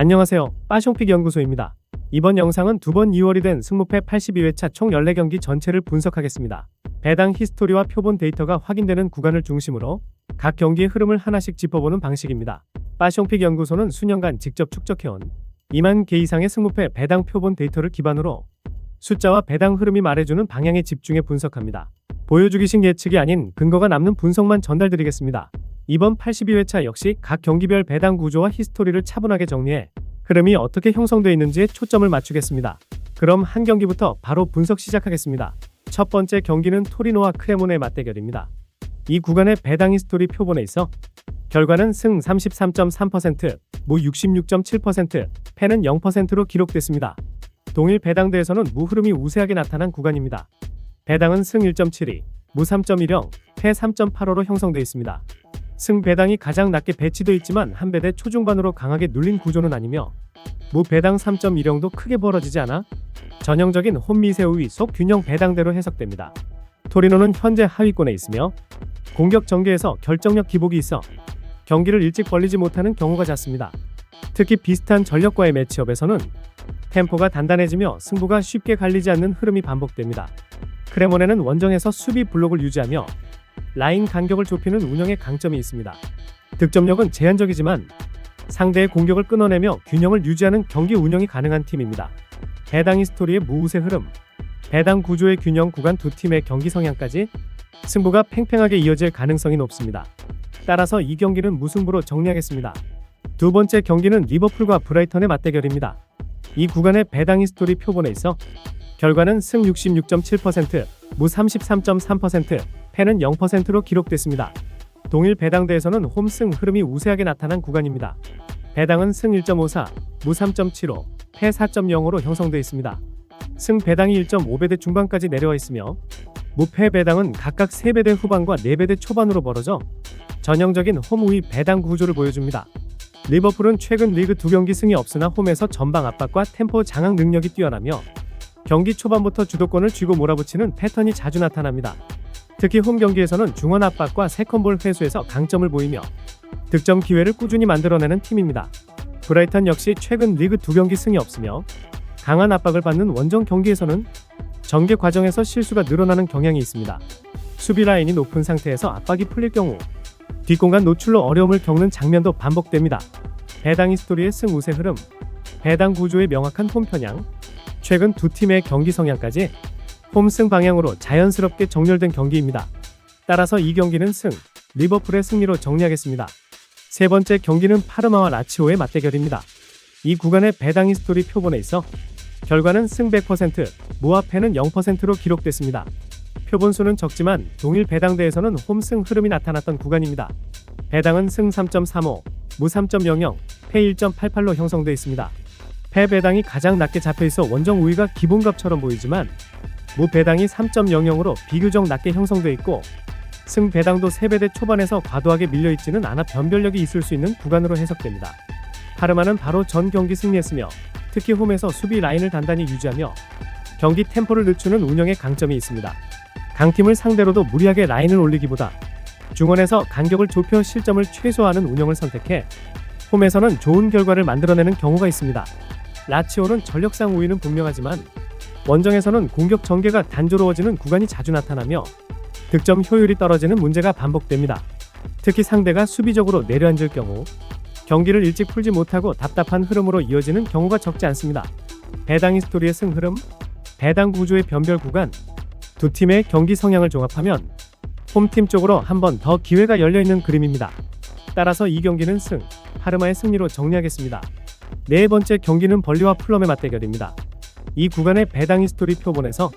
안녕하세요. 빠숑픽 연구소입니다. 이번 영상은 두 번 2월이 된 승무패 82회차 총 14경기 전체를 분석하겠습니다. 배당 히스토리와 표본 데이터가 확인되는 구간을 중심으로 각 경기의 흐름을 하나씩 짚어보는 방식입니다. 빠숑픽 연구소는 수년간 직접 축적해온 2만 개 이상의 승무패 배당 표본 데이터를 기반으로 숫자와 배당 흐름이 말해주는 방향에 집중해 분석합니다. 보여주기식 예측이 아닌 근거가 남는 분석만 전달드리겠습니다. 이번 82회차 역시 각 경기별 배당 구조와 히스토리를 차분하게 정리해 흐름이 어떻게 형성되어 있는지에 초점을 맞추겠습니다. 그럼 한 경기부터 바로 분석 시작하겠습니다. 첫 번째 경기는 토리노와 크레모네의 맞대결입니다. 이 구간의 배당 히스토리 표본에 있어 결과는 승 33.3%, 무 66.7%, 패는 0%로 기록됐습니다. 동일 배당대에서는 무 흐름이 우세하게 나타난 구간입니다. 배당은 승 1.72, 무 3.10, 패 3.85로 형성되어 있습니다. 승 배당이 가장 낮게 배치되어 있지만 한 배대 초중반으로 강하게 눌린 구조는 아니며 무 배당 3.10도 크게 벌어지지 않아 전형적인 혼미세 우위 속 균형 배당대로 해석됩니다. 토리노는 현재 하위권에 있으며 공격 전개에서 결정력 기복이 있어 경기를 일찍 벌리지 못하는 경우가 잦습니다. 특히 비슷한 전력과의 매치업에서는 템포가 단단해지며 승부가 쉽게 갈리지 않는 흐름이 반복됩니다. 크레모네는 원정에서 수비 블록을 유지하며 라인 간격을 좁히는 운영에 강점이 있습니다. 득점력은 제한적이지만 상대의 공격을 끊어내며 균형을 유지하는 경기 운영이 가능한 팀입니다. 배당 히스토리의 무우세 흐름, 배당 구조의 균형 구간 두 팀의 경기 성향까지 승부가 팽팽하게 이어질 가능성이 높습니다. 따라서 이 경기는 무승부로 정리하겠습니다. 두 번째 경기는 리버풀과 브라이턴의 맞대결입니다. 이 구간의 배당 히스토리 표본에 있어 결과는 승 66.7%, 무 33.3%, 패는 0%로 기록됐습니다. 동일 배당대에서는 홈승 흐름이 우세하게 나타난 구간입니다. 배당은 승 1.54, 무 3.75, 패 4.0으로 형성되어 있습니다. 승 배당이 1.5배대 중반까지 내려와 있으며 무패 배당은 각각 3배대 후반과 4배대 초반으로 벌어져 전형적인 홈 우위 배당 구조를 보여줍니다. 리버풀은 최근 리그 두 경기 승이 없으나 홈에서 전방 압박과 템포 장악 능력이 뛰어나며 경기 초반부터 주도권을 쥐고 몰아붙이는 패턴이 자주 나타납니다. 특히 홈 경기에서는 중원 압박과 세컨볼 회수에서 강점을 보이며 득점 기회를 꾸준히 만들어내는 팀입니다. 브라이턴 역시 최근 리그 두 경기 승이 없으며 강한 압박을 받는 원정 경기에서는 전개 과정에서 실수가 늘어나는 경향이 있습니다. 수비 라인이 높은 상태에서 압박이 풀릴 경우 뒷공간 노출로 어려움을 겪는 장면도 반복됩니다. 배당 히스토리의 승 우세 흐름, 배당 구조의 명확한 홈 편향, 최근 두 팀의 경기 성향까지 홈승 방향으로 자연스럽게 정렬된 경기입니다. 따라서 이 경기는 승, 리버풀의 승리로 정리하겠습니다. 세 번째 경기는 파르마와 라치오의 맞대결입니다. 이 구간의 배당 히스토리 표본에 있어 결과는 승 100%, 무합패는 0%로 기록됐습니다. 표본 수는 적지만 동일 배당대에서는 홈승 흐름이 나타났던 구간입니다. 배당은 승 3.35, 무 3.00, 패 1.88로 형성되어 있습니다. 패 배당이 가장 낮게 잡혀 있어 원정 우위가 기본값처럼 보이지만 무 배당이 3.00으로 비교적 낮게 형성되어 있고 승 배당도 3배대 초반에서 과도하게 밀려 있지는 않아 변별력이 있을 수 있는 구간으로 해석됩니다. 파르마는 바로 전 경기 승리했으며 특히 홈에서 수비 라인을 단단히 유지하며 경기 템포를 늦추는 운영에 강점이 있습니다. 강팀을 상대로도 무리하게 라인을 올리기보다 중원에서 간격을 좁혀 실점을 최소화하는 운영을 선택해 홈에서는 좋은 결과를 만들어내는 경우가 있습니다. 라치오는 전력상 우위는 분명하지만 원정에서는 공격 전개가 단조로워지는 구간이 자주 나타나며 득점 효율이 떨어지는 문제가 반복됩니다. 특히 상대가 수비적으로 내려앉을 경우 경기를 일찍 풀지 못하고 답답한 흐름으로 이어지는 경우가 적지 않습니다. 배당 히스토리의 승 흐름, 배당 구조의 변별 구간, 두 팀의 경기 성향을 종합하면 홈팀 쪽으로 한 번 더 기회가 열려 있는 그림입니다. 따라서 이 경기는 승, 파르마의 승리로 정리하겠습니다. 네 번째 경기는 벌리와 플럼의 맞대결입니다. 이 구간의 배당 히스토리 표본에서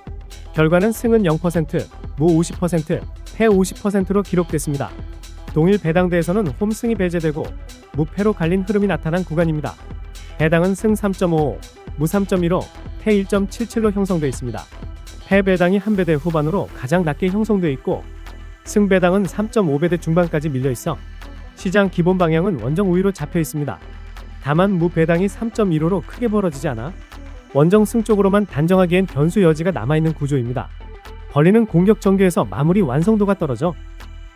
결과는 승은 0%, 무 50%, 패 50%로 기록됐습니다. 동일 배당대에서는 홈승이 배제되고 무패로 갈린 흐름이 나타난 구간입니다. 배당은 승 3.55, 무 3.15, 패 1.77로 형성되어 있습니다. 패 배당이 한 배 대 후반으로 가장 낮게 형성되어 있고 승 배당은 3.5배 대 중반까지 밀려 있어 시장 기본 방향은 원정 우위로 잡혀 있습니다. 다만 무 배당이 3.15로 크게 벌어지지 않아 원정 승 쪽으로만 단정하기엔 변수 여지가 남아있는 구조입니다. 벌리는 공격 전개에서 마무리 완성도가 떨어져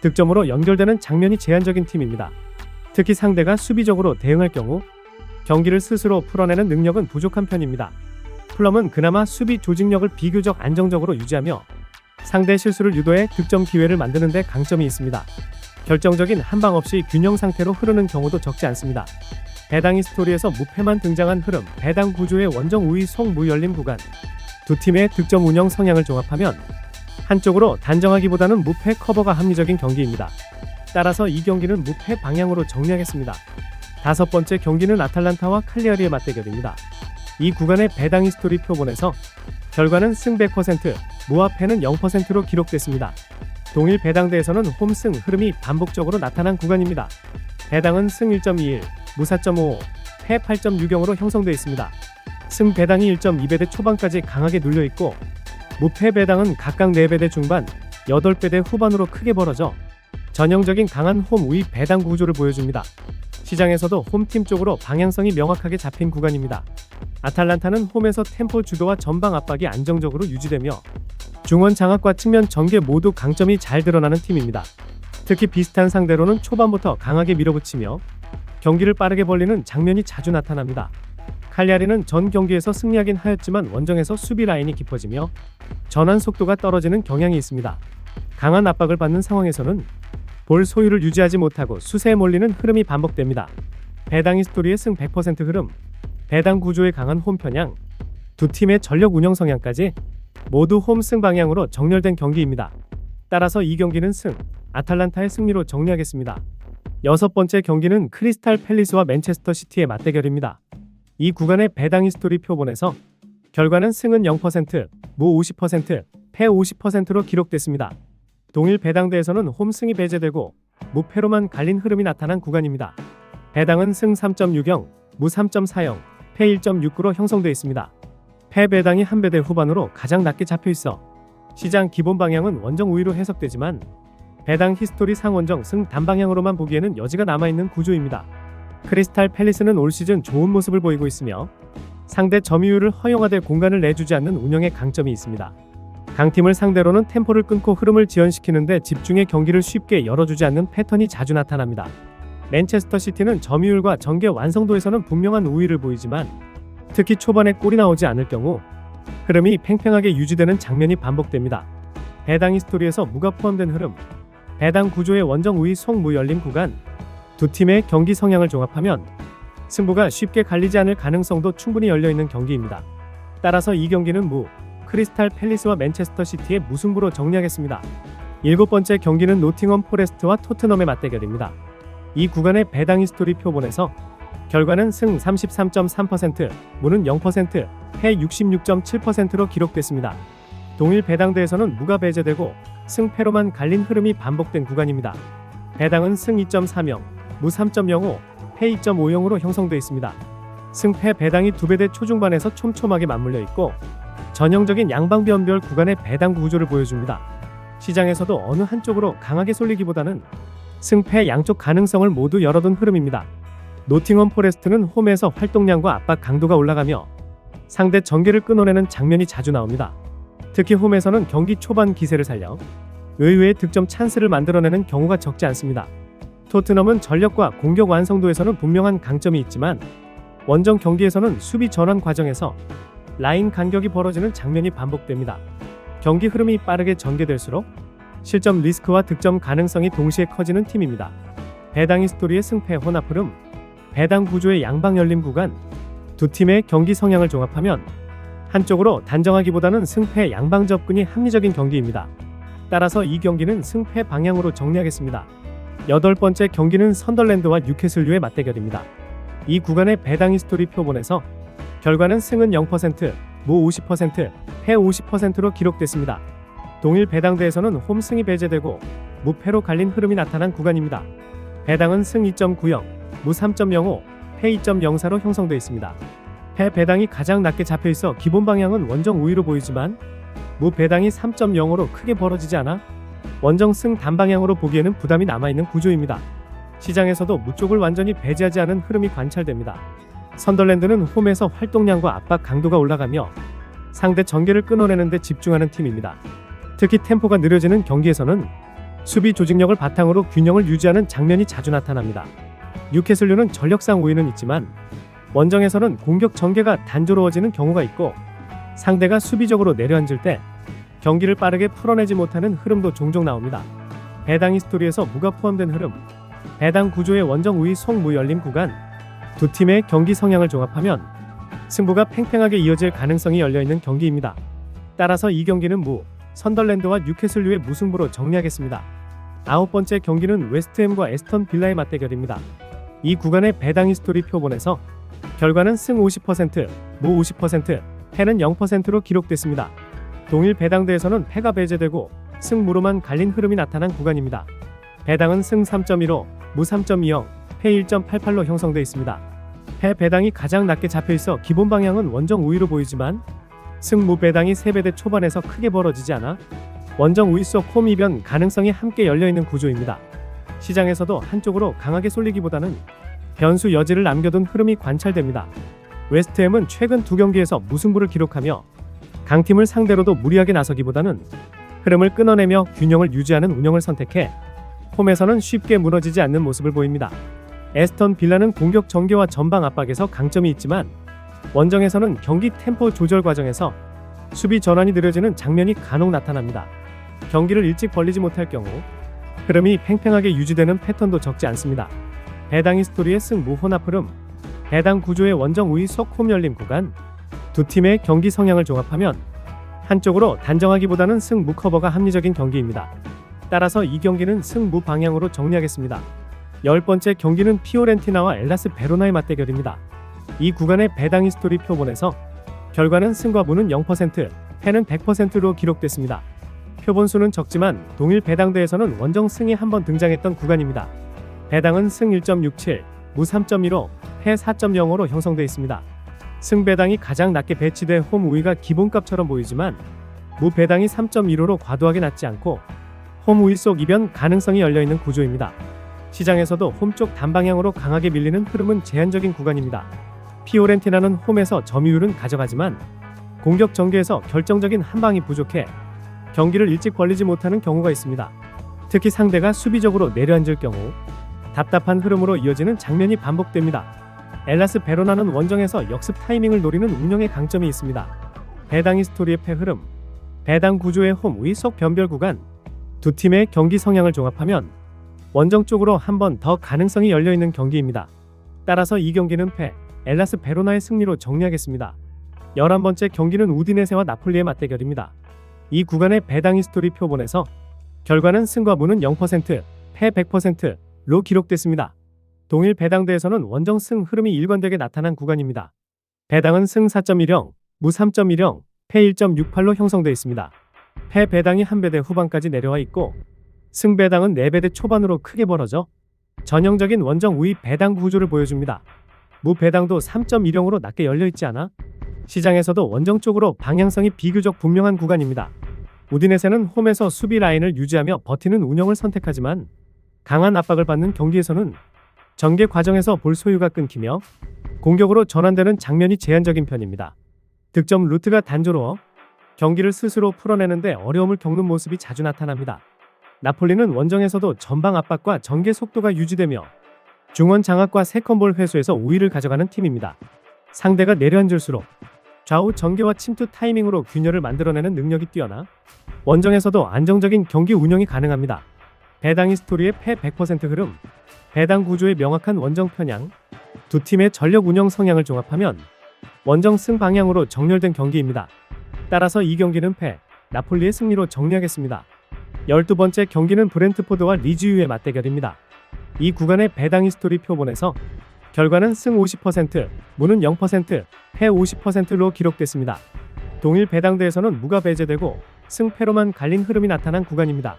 득점으로 연결되는 장면이 제한적인 팀입니다. 특히 상대가 수비적으로 대응할 경우 경기를 스스로 풀어내는 능력은 부족한 편입니다. 플럼은 그나마 수비 조직력을 비교적 안정적으로 유지하며 상대 실수를 유도해 득점 기회를 만드는 데 강점이 있습니다. 결정적인 한 방 없이 균형 상태로 흐르는 경우도 적지 않습니다. 배당이 스토리에서 무패만 등장한 흐름, 배당 구조의 원정 우위 송무 열림 구간. 두 팀의 득점 운영 성향을 종합하면 한쪽으로 단정하기보다는 무패 커버가 합리적인 경기입니다. 따라서 이 경기는 무패 방향으로 정리하겠습니다. 다섯 번째 경기는 아탈란타와 칼리아리의 맞대결입니다. 이 구간의 배당 히스토리 표본에서 결과는 승 100%, 무합패는 0%로 기록됐습니다. 동일 배당대에서는 홈승 흐름이 반복적으로 나타난 구간입니다. 배당은 승 1.21, 무 4.55, 패 8.60으로 형성되어 있습니다. 승 배당이 1.2배 대 초반까지 강하게 눌려 있고 무패 배당은 각각 4배 대 중반, 8배 대 후반으로 크게 벌어져 전형적인 강한 홈 우위 배당 구조를 보여줍니다. 시장에서도 홈팀 쪽으로 방향성이 명확하게 잡힌 구간입니다. 아탈란타는 홈에서 템포 주도와 전방 압박이 안정적으로 유지되며 중원 장악과 측면 전개 모두 강점이 잘 드러나는 팀입니다. 특히 비슷한 상대로는 초반부터 강하게 밀어붙이며 경기를 빠르게 벌리는 장면이 자주 나타납니다. 칼리아리는 전 경기에서 승리하긴 하였지만 원정에서 수비 라인이 깊어지며 전환 속도가 떨어지는 경향이 있습니다. 강한 압박을 받는 상황에서는 볼 소유를 유지하지 못하고 수세에 몰리는 흐름이 반복됩니다. 배당 히스토리의 승 100% 흐름, 배당 구조의 강한 홈 편향, 두 팀의 전력 운영 성향까지 모두 홈 승 방향으로 정렬된 경기입니다. 따라서 이 경기는 승, 아탈란타의 승리로 정리하겠습니다. 여섯 번째 경기는 크리스탈 팰리스와 맨체스터 시티의 맞대결입니다. 이 구간의 배당 히스토리 표본에서 결과는 승은 0%, 무 50%, 패 50%로 기록됐습니다. 동일 배당대에서는 홈승이 배제되고 무패로만 갈린 흐름이 나타난 구간입니다. 배당은 승 3.60, 무 3.40, 패 1.69로 형성되어 있습니다. 패 배당이 한 배대 후반으로 가장 낮게 잡혀 있어 시장 기본 방향은 원정 우위로 해석되지만 배당 히스토리 상원정 승 단방향으로만 보기에는 여지가 남아있는 구조입니다. 크리스탈 팰리스는 올 시즌 좋은 모습을 보이고 있으며 상대 점유율을 허용하되 공간을 내주지 않는 운영에 강점이 있습니다. 강팀을 상대로는 템포를 끊고 흐름을 지연시키는데 집중해 경기를 쉽게 열어주지 않는 패턴이 자주 나타납니다. 맨체스터 시티는 점유율과 전개 완성도에서는 분명한 우위를 보이지만 특히 초반에 골이 나오지 않을 경우 흐름이 팽팽하게 유지되는 장면이 반복됩니다. 배당 히스토리에서 무가 포함된 흐름, 배당 구조의 원정 우위 송무 열림 구간, 두 팀의 경기 성향을 종합하면 승부가 쉽게 갈리지 않을 가능성도 충분히 열려 있는 경기입니다. 따라서 이 경기는 무, 크리스탈 팰리스와 맨체스터 시티의 무승부로 정리하겠습니다. 일곱 번째 경기는 노팅엄 포레스트와 토트넘의 맞대결입니다. 이 구간의 배당 히스토리 표본에서 결과는 승 33.3%, 무는 0%, 패 66.7%로 기록됐습니다. 동일 배당대에서는 무가 배제되고 승패로만 갈린 흐름이 반복된 구간입니다. 배당은 승 2.30, 무 3.05, 패 2.50으로 형성되어 있습니다. 승패 배당이 두 배대 초중반에서 촘촘하게 맞물려 있고 전형적인 양방변별 구간의 배당 구조를 보여줍니다. 시장에서도 어느 한쪽으로 강하게 쏠리기보다는 승패 양쪽 가능성을 모두 열어둔 흐름입니다. 노팅엄 포레스트는 홈에서 활동량과 압박 강도가 올라가며 상대 전개를 끊어내는 장면이 자주 나옵니다. 특히 홈에서는 경기 초반 기세를 살려 의외의 득점 찬스를 만들어내는 경우가 적지 않습니다. 토트넘은 전력과 공격 완성도에서는 분명한 강점이 있지만 원정 경기에서는 수비 전환 과정에서 라인 간격이 벌어지는 장면이 반복됩니다. 경기 흐름이 빠르게 전개될수록 실점 리스크와 득점 가능성이 동시에 커지는 팀입니다. 배당 히스토리의 승패 혼합 흐름, 배당 구조의 양방 열림 구간, 두 팀의 경기 성향을 종합하면 한쪽으로 단정하기보다는 승패 양방 접근이 합리적인 경기입니다. 따라서 이 경기는 승패 방향으로 정리하겠습니다. 여덟 번째 경기는 선덜랜드와 뉴캐슬류의 맞대결입니다. 이 구간의 배당 히스토리 표본에서 결과는 승은 0%, 무 50%, 패 50%로 기록됐습니다. 동일 배당대에서는 홈승이 배제되고 무패로 갈린 흐름이 나타난 구간입니다. 배당은 승 2.90, 무 3.05, 패 2.04로 형성되어 있습니다. 패 배당이 가장 낮게 잡혀 있어 기본 방향은 원정 우위로 보이지만 무 배당이 3.0으로 크게 벌어지지 않아 원정 승 단방향으로 보기에는 부담이 남아있는 구조입니다. 시장에서도 무 쪽을 완전히 배제하지 않은 흐름이 관찰됩니다. 선덜랜드는 홈에서 활동량과 압박 강도가 올라가며 상대 전개를 끊어내는 데 집중하는 팀입니다. 특히 템포가 느려지는 경기에서는 수비 조직력을 바탕으로 균형을 유지하는 장면이 자주 나타납니다. 뉴캐슬류는 전력상 우위는 있지만 원정에서는 공격 전개가 단조로워지는 경우가 있고 상대가 수비적으로 내려앉을 때 경기를 빠르게 풀어내지 못하는 흐름도 종종 나옵니다. 배당 히스토리에서 무가 포함된 흐름, 배당 구조의 원정 우위 송무 열림 구간, 두 팀의 경기 성향을 종합하면 승부가 팽팽하게 이어질 가능성이 열려 있는 경기입니다. 따라서 이 경기는 무, 선덜랜드와 뉴캐슬류의 무승부로 정리하겠습니다. 아홉 번째 경기는 웨스트햄과 에스턴 빌라의 맞대결입니다. 이 구간의 배당 히스토리 표본에서 결과는 승 50%, 무 50%, 패는 0%로 기록됐습니다. 동일 배당대에서는 패가 배제되고 승무로만 갈린 흐름이 나타난 구간입니다. 배당은 승 3.15, 무 3.20, 패 1.88로 형성돼 있습니다. 패 배당이 가장 낮게 잡혀 있어 기본 방향은 원정 우위로 보이지만 승무 배당이 3배대 초반에서 크게 벌어지지 않아 원정 우위 속 홈 이변 가능성이 함께 열려 있는 구조입니다. 시장에서도 한쪽으로 강하게 쏠리기보다는 변수 여지를 남겨둔 흐름이 관찰됩니다. 웨스트햄은 최근 두 경기에서 무승부를 기록하며 강팀을 상대로도 무리하게 나서기보다는 흐름을 끊어내며 균형을 유지하는 운영을 선택해 홈에서는 쉽게 무너지지 않는 모습을 보입니다. 에스턴 빌라는 공격 전개와 전방 압박에서 강점이 있지만 원정에서는 경기 템포 조절 과정에서 수비 전환이 느려지는 장면이 간혹 나타납니다. 경기를 일찍 벌리지 못할 경우 흐름이 팽팽하게 유지되는 패턴도 적지 않습니다. 배당 히스토리의 승무 혼합 흐름, 배당 구조의 원정 우위 속홈 열림 구간, 두 팀의 경기 성향을 종합하면 한쪽으로 단정하기보다는 승무 커버가 합리적인 경기입니다. 따라서 이 경기는 승무 방향으로 정리하겠습니다. 열 번째 경기는 피오렌티나와 엘라스 베로나의 맞대결입니다. 이 구간의 배당 히스토리 표본에서 결과는 승과 무는 0%, 패는 100%로 기록됐습니다. 표본 수는 적지만 동일 배당대에서는 원정 승이 한 번 등장했던 구간입니다. 배당은 승 1.67, 무 3.15, 패 4.05로 형성돼 있습니다. 승 배당이 가장 낮게 배치돼 홈 우위가 기본값처럼 보이지만 무 배당이 3.15로 과도하게 낮지 않고 홈 우위 속 이변 가능성이 열려 있는 구조입니다. 시장에서도 홈 쪽 단방향으로 강하게 밀리는 흐름은 제한적인 구간입니다. 피오렌티나는 홈에서 점유율은 가져가지만 공격 전개에서 결정적인 한 방이 부족해 경기를 일찍 벌리지 못하는 경우가 있습니다. 특히 상대가 수비적으로 내려앉을 경우 답답한 흐름으로 이어지는 장면이 반복됩니다. 엘라스 베로나는 원정에서 역습 타이밍을 노리는 운영의 강점이 있습니다. 배당 히스토리의 패 흐름, 배당 구조의 홈위속 변별 구간, 두 팀의 경기 성향을 종합하면 원정 쪽으로 한 번 더 가능성이 열려 있는 경기입니다. 따라서 이 경기는 패, 엘라스 베로나의 승리로 정리하겠습니다. 11번째 경기는 우디네세와 나폴리의 맞대결입니다. 이 구간의 배당 히스토리 표본에서 결과는 승과 무는 0%, 패 100% 로 기록됐습니다. 동일 배당대에서는 원정 승 흐름이 일관되게 나타난 구간입니다. 배당은 승 4.10, 무 3.10, 패 1.68로 형성되어 있습니다. 패 배당이 한 배 대 후반까지 내려와 있고 승 배당은 4배 대 초반으로 크게 벌어져 전형적인 원정 우위 배당 구조를 보여줍니다. 무 배당도 3.10으로 낮게 열려 있지 않아 시장에서도 원정 쪽으로 방향성이 비교적 분명한 구간입니다. 우디네세는 홈에서 수비 라인을 유지하며 버티는 운영을 선택하지만 강한 압박을 받는 경기에서는 전개 과정에서 볼 소유가 끊기며 공격으로 전환되는 장면이 제한적인 편입니다. 득점 루트가 단조로워 경기를 스스로 풀어내는데 어려움을 겪는 모습이 자주 나타납니다. 나폴리는 원정에서도 전방 압박과 전개 속도가 유지되며 중원 장악과 세컨볼 회수에서 우위를 가져가는 팀입니다. 상대가 내려앉을수록 좌우 전개와 침투 타이밍으로 균열을 만들어내는 능력이 뛰어나 원정에서도 안정적인 경기 운영이 가능합니다. 배당 히스토리의 패 100% 흐름, 배당 구조의 명확한 원정 편향, 두 팀의 전력 운영 성향을 종합하면 원정 승 방향으로 정렬된 경기입니다. 따라서 이 경기는 패, 나폴리의 승리로 정리하겠습니다. 12번째 경기는 브렌트포드와 리즈유의 맞대결입니다. 이 구간의 배당 히스토리 표본에서 결과는 승 50%, 무는 0%, 패 50%로 기록됐습니다. 동일 배당대에서는 무가 배제되고 승패로만 갈린 흐름이 나타난 구간입니다.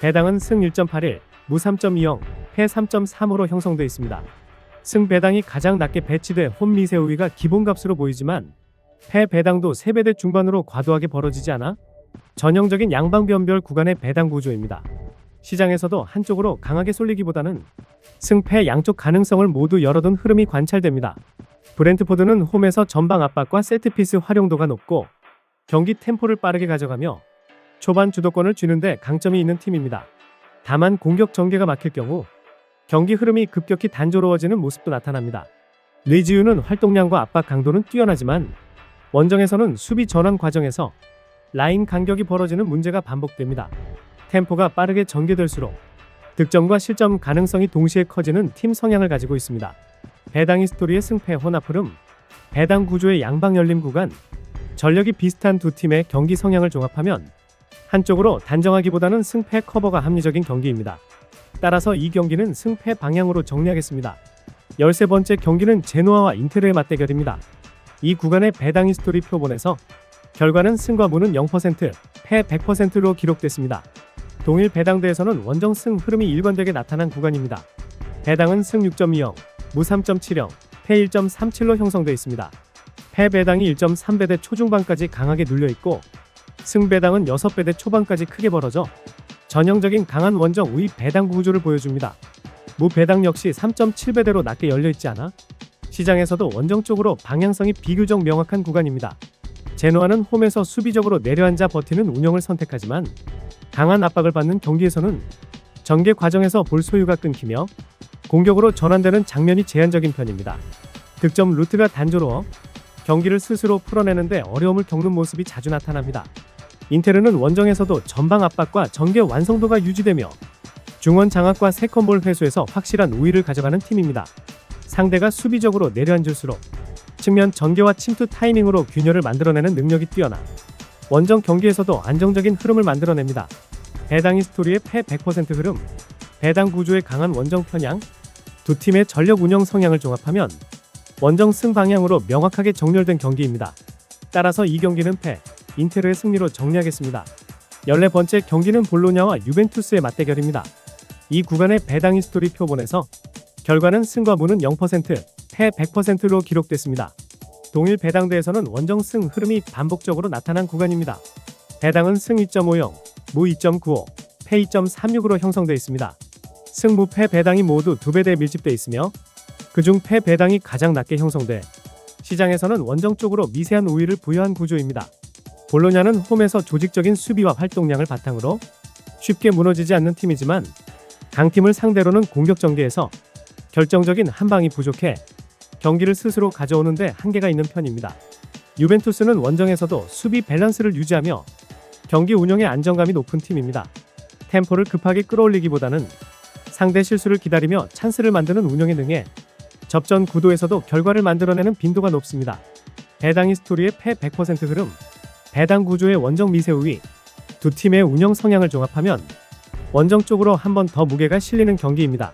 배당은 승 1.81, 무 3.20, 패 3.3으로 형성돼 있습니다. 승 배당이 가장 낮게 배치돼 홈 미세 우위가 기본값으로 보이지만 패 배당도 3배대 중반으로 과도하게 벌어지지 않아 전형적인 양방변별 구간의 배당 구조입니다. 시장에서도 한쪽으로 강하게 쏠리기보다는 승패 양쪽 가능성을 모두 열어둔 흐름이 관찰됩니다. 브렌트포드는 홈에서 전방 압박과 세트피스 활용도가 높고 경기 템포를 빠르게 가져가며 초반 주도권을 쥐는데 강점이 있는 팀입니다. 다만 공격 전개가 막힐 경우 경기 흐름이 급격히 단조로워지는 모습도 나타납니다. 뇌지우는 활동량과 압박 강도는 뛰어나지만 원정에서는 수비 전환 과정에서 라인 간격이 벌어지는 문제가 반복됩니다. 템포가 빠르게 전개될수록 득점과 실점 가능성이 동시에 커지는 팀 성향을 가지고 있습니다. 배당 히스토리의 승패 혼합 흐름, 배당 구조의 양방 열림 구간, 전력이 비슷한 두 팀의 경기 성향을 종합하면 한쪽으로 단정하기보다는 승패 커버가 합리적인 경기입니다. 따라서 이 경기는 승패 방향으로 정리하겠습니다. 13번째 경기는 제노아와 인테르의 맞대결입니다. 이 구간의 배당 히스토리 표본에서 결과는 승과 무는 0%, 패 100%로 기록됐습니다. 동일 배당대에서는 원정 승 흐름이 일관되게 나타난 구간입니다. 배당은 승 6.20, 무 3.70, 패 1.37로 형성되어 있습니다. 패 배당이 1.3배 대 초중반까지 강하게 눌려 있고 승 배당은 6배 대 초반까지 크게 벌어져 전형적인 강한 원정 우위 배당 구조를 보여줍니다. 무 배당 역시 3.7배대로 낮게 열려 있지 않아 시장에서도 원정 쪽으로 방향성이 비교적 명확한 구간입니다. 제노아는 홈에서 수비적으로 내려앉아 버티는 운영을 선택하지만 강한 압박을 받는 경기에서는 전개 과정에서 볼 소유가 끊기며 공격으로 전환되는 장면이 제한적인 편입니다. 득점 루트가 단조로워 경기를 스스로 풀어내는데 어려움을 겪는 모습이 자주 나타납니다. 인테르는 원정에서도 전방 압박과 전개 완성도가 유지되며 중원 장악과 세컨볼 회수에서 확실한 우위를 가져가는 팀입니다. 상대가 수비적으로 내려앉을수록 측면 전개와 침투 타이밍으로 균열을 만들어내는 능력이 뛰어나 원정 경기에서도 안정적인 흐름을 만들어냅니다. 배당 히스토리의 패 100% 흐름, 배당 구조의 강한 원정 편향, 두 팀의 전력 운영 성향을 종합하면 원정 승 방향으로 명확하게 정렬된 경기입니다. 따라서 이 경기는 패, 인테르의 승리로 정리하겠습니다. 14번째 경기는 볼로냐와 유벤투스의 맞대결입니다. 이 구간의 배당 히스토리 표본에서 결과는 승과 무는 0%, 패 100%로 기록됐습니다. 동일 배당대에서는 원정 승 흐름이 반복적으로 나타난 구간입니다. 배당은 승 2.50, 무 2.95, 패 2.36으로 형성되어 있습니다. 승부 패 배당이 모두 두 배대 밀집돼 있으며 그중 패 배당이 가장 낮게 형성돼 시장에서는 원정 쪽으로 미세한 우위를 부여한 구조입니다. 볼로냐는 홈에서 조직적인 수비와 활동량을 바탕으로 쉽게 무너지지 않는 팀이지만 강팀을 상대로는 공격 전개에서 결정적인 한 방이 부족해 경기를 스스로 가져오는데 한계가 있는 편입니다. 유벤투스는 원정에서도 수비 밸런스를 유지하며 경기 운영의 안정감이 높은 팀입니다. 템포를 급하게 끌어올리기보다는 상대 실수를 기다리며 찬스를 만드는 운영에 능해 접전 구도에서도 결과를 만들어내는 빈도가 높습니다. 배당 히스토리의 패 100% 흐름, 배당 구조의 원정 미세 우위, 두 팀의 운영 성향을 종합하면 원정 쪽으로 한 번 더 무게가 실리는 경기입니다.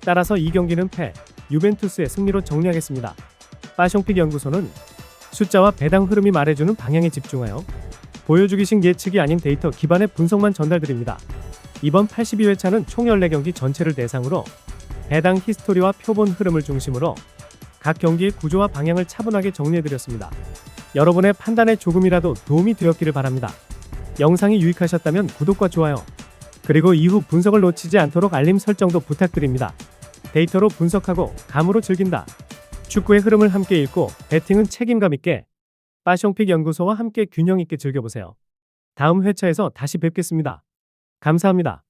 따라서 이 경기는 패, 유벤투스의 승리로 정리하겠습니다. 빠숑픽 연구소는 숫자와 배당 흐름이 말해주는 방향에 집중하여 보여주기식 예측이 아닌 데이터 기반의 분석만 전달드립니다. 이번 82회차는 총 14경기 전체를 대상으로 배당 히스토리와 표본 흐름을 중심으로 각 경기의 구조와 방향을 차분하게 정리해드렸습니다. 여러분의 판단에 조금이라도 도움이 되었기를 바랍니다. 영상이 유익하셨다면 구독과 좋아요, 그리고 이후 분석을 놓치지 않도록 알림 설정도 부탁드립니다. 데이터로 분석하고 감으로 즐긴다. 축구의 흐름을 함께 읽고 배팅은 책임감 있게 빠숑픽 연구소와 함께 균형 있게 즐겨보세요. 다음 회차에서 다시 뵙겠습니다. 감사합니다.